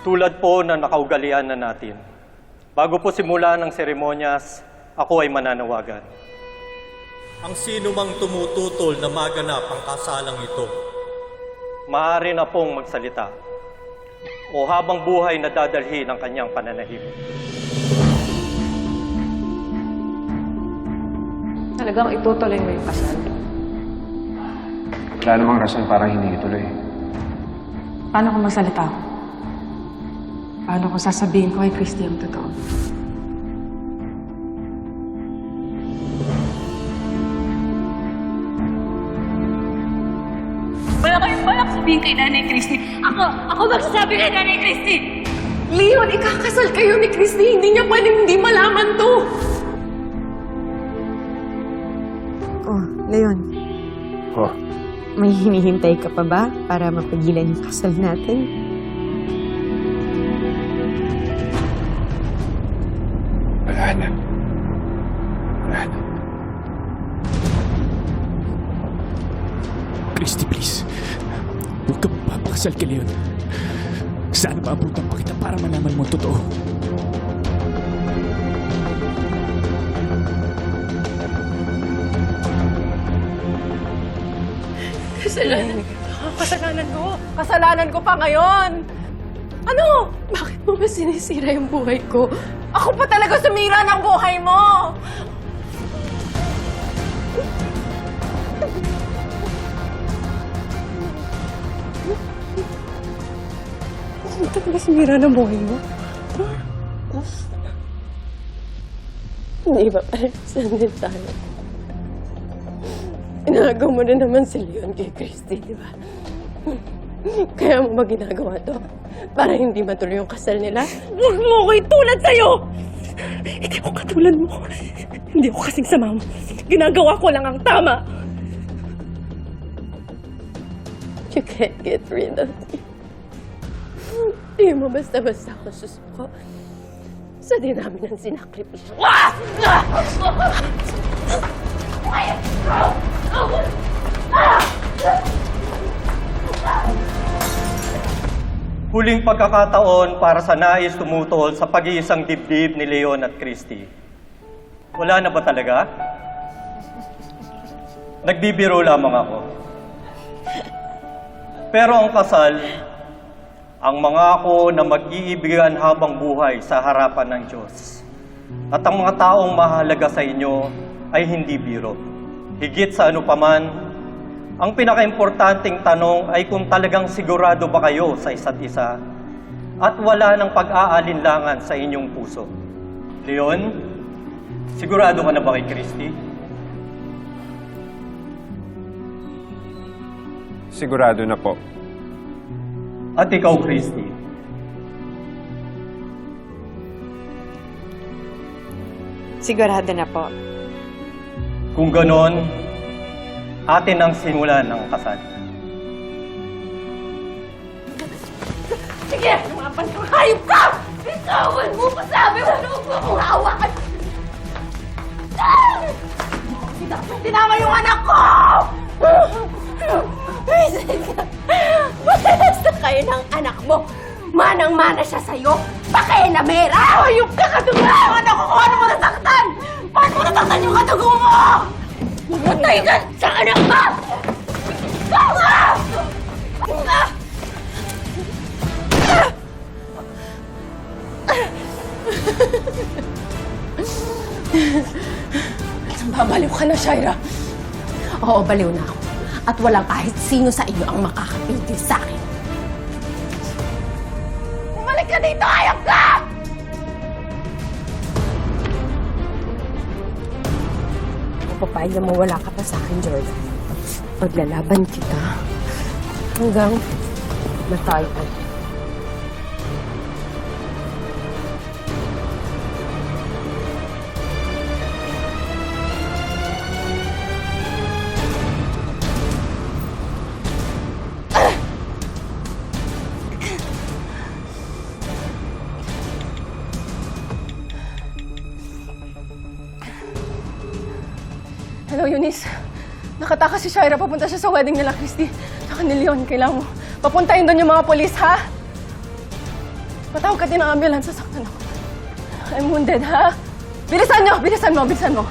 Tulad po na nakaugalian na natin. Bago po simula ng seremonyas, ako ay mananawagan. Ang sino mang tumututol na maganap ang kasalang ito. Maaari na pong magsalita o habang buhay na dadalhin ang kanyang pananahimik. Talagang itutuloy mo yung kasal. Wala namang rason para hindi ituloy. Paano kung magsalita ako? Paano kung sasabihin ko kay Christy ang totoo? Wala kayong balak sabihin kay Nanay Christy. Ako, ako magsasabi kay Nanay Christy. Leon, ikakasal kayo ni Christy. Hindi niya pwedeng hindi malaman to. Oh, Leon, Oh, may hinihintay ka pa ba para mapigilan yung kasal natin? Wala na. Wala na. Christy, please. Huwag kang papakasal kay Leon. Sana maabutan pa kita para malaman mo ang totoo. Kasalanan ko. Kasalanan ko pa ngayon. Ano? Bakit mo ba sinisira yung buhay ko? Ako pa talaga sumira ng buhay mo! Ano talaga sumira ng buhay mo? Hindi ba parang din tayo? Inagaw mo na naman si Leon kay Christy, di ba? Kaya mo ba ginagawa to? Para hindi matuloy yung kasal nila? Huwag mo ako itulad sa'yo! Hindi ako katulad mo. Hindi ako kasing sama mo. Ginagawa ko lang ang tama. You can't get rid of me. Hindi mo basta-basta ako susuko sa dinami ng sinakripisyo. Ah! Huling pagkakataon para sa nais tumutol sa pag-iisang dibdib ni Leon at Christy. Wala na ba talaga? Nagbibiro lamang ako. Pero ang kasal, ang mga ako na mag-iibigan habang buhay sa harapan ng Diyos. At ang mga taong mahalaga sa inyo ay hindi biro. Higit sa ano paman, ang pinakaimportanteng tanong ay kung talagang sigurado ba kayo sa isa't isa at wala ng pag-aalinlangan sa inyong puso. Leon, sigurado ka na ba kay Christy? Sigurado na po. At ikaw, Christy? Sigurado na po. Kung ganon, atin ang simulan ng kasal. Sige, lumaban kang hayop ka! Bitawan mo! Pasabi mo! Huwag mo akong hawakan! Ah! Tinama yung anak ko! Ka! Basta kayo ng anak mo! Manang-mana siya sa'yo! Pakenamera! Hayop ka Matay ka sa anak mo! Ah! Babaliw ka na, Shaira. Oo, baliw na ako. At walang kahit sino sa inyo ang makakapigil sa akin. Bumalik ka dito! Hayop ka! Papayag na mawala ka pa sa akin, Jordan. Paglalaban kita hanggang matayan. Hello, Eunice. Nakatakas si Shaira. Papunta siya sa wedding nila, Christy. Saka ni Leon, kailangan mo. Papuntahin doon yung mga polis, ha? Patawag ka din ng ambulance, sasaktan ako. I'm wounded, ha? Bilisan nyo! Bilisan mo! Bilisan mo!